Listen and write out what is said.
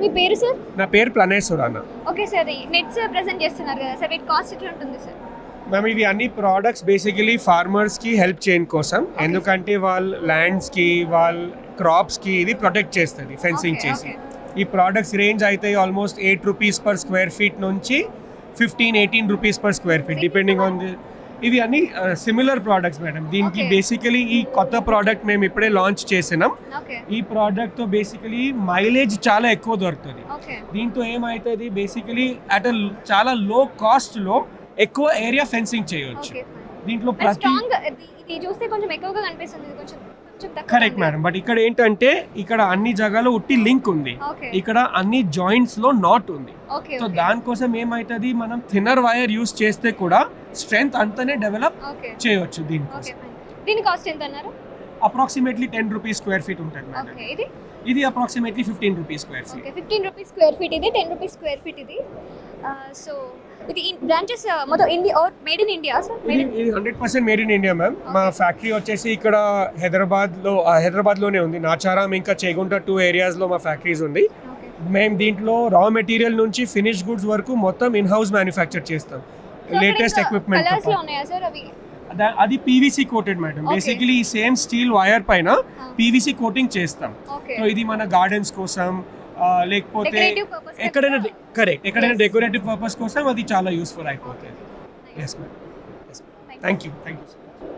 మీ పేరు సార్ నా పేరు ప్లనేశ్వర్ అన్న ఓకే సార్ నెట్స్ ప్రెజెంట్ చేస్తున్నారు కదా సార్ వీటి కాస్ట్ ఎట్లా ఉంటుంది సార్ మ్యామ్ ఇవి అన్ని ప్రోడక్ట్స్ బేసికలీ ఫార్మర్స్కి హెల్ప్ చేయడం కోసం. ఎందుకంటే వాళ్ళ ల్యాండ్స్కి వాళ్ళ క్రాప్స్కి ఇది ప్రొటెక్ట్ చేస్తుంది ఫెన్సింగ్ చేసి. ఈ ప్రోడక్ట్స్ రేంజ్ అయితే almost eight rupees per square feet నుంచి fifteen eighteen rupees per square feet depending on the ఇవి అన్ని సిమిలర్ ప్రోడక్ట్స్ మేడం దీనికి. బేసికలీ ఈ కొత్త ప్రోడక్ట్ మేము ఇప్పుడే లాంచ్ చేసినాం. ఈ ప్రోడక్ట్తో బేసికలీ మైలేజ్ చాలా ఎక్కువ దొరుకుతుంది. దీంతో ఏమవుతుంది బేసికలీ అట్ చాలా లో కాస్ట్లో ఎక్కువ ఏరియా ఫెన్సింగ్ చేయవచ్చు దీంట్లో ప్రతి చూస్తే కొంచెం ఎక్కువగా కనిపిస్తుంది. కొంచెం కరెక్ట్ మేడం బట్ ఇక్కడ ఏంటంటే ఇక్కడ అన్ని జాగాలో ఉట్టి లింక్ ఉంది. ఇక్కడ అన్ని జాయింట్స్లో నాట్ ఉంది. సో దానికోసం ఏమవుతుంది మనం థిన్నర్ వైర్ యూస్ చేస్తే కూడా స్ట్రెంగ్త్ అంతనే డెవలప్ చేయవచ్చు దీనికోసం దీని కాస్ట్ ఎంత అన్నారు? Approximately ten rupees square feet ఉంటుంది మేడం ఇది? Approximately fifteen rupees square feet fifteen rupees square feet ఇది టెన్ రూపీస్ స్క్వేర్ ఫీట్ ఇది. సో ఇది బ్రాంచెస్ మొత్తం India are made in India sir ఇది hundred percent made in India ma'am మా factory వచ్చేసి ఇక్కడ హైదరాబాద్లో హైదరాబాద్లోనే ఉంది. నాచారం ఇంకా చేగుంట టూ ఏరియాస్లో మా ఫ్యాక్టరీస్ ఉంది. మేము దీంట్లో రా మెటీరియల్ నుంచి ఫినిష్ గుడ్స్ వరకు మొత్తం ఇన్ హౌస్ మ్యానుఫ్యాక్చర్ చేస్తాం లేటెస్ట్ కలర్స్లో ఎక్విప్మెంట్ ఉన్నాయా సార్ అవి? అది PVC coated madam Okay. Basically same steel wire పైన పీవీసీ కోటింగ్ చేస్తాం. ఓకే సో ఇది మన గార్డెన్స్ కోసం లేకపోతే డెకరేటివ్ పర్పస్ ఎక్కడైనా కరెక్ట్ ఎక్కడైనా Yes. డెకరేటివ్ పర్పస్ కోసం అది చాలా యూస్ఫుల్ అయిపోతుంది yes ma'am thank you thank you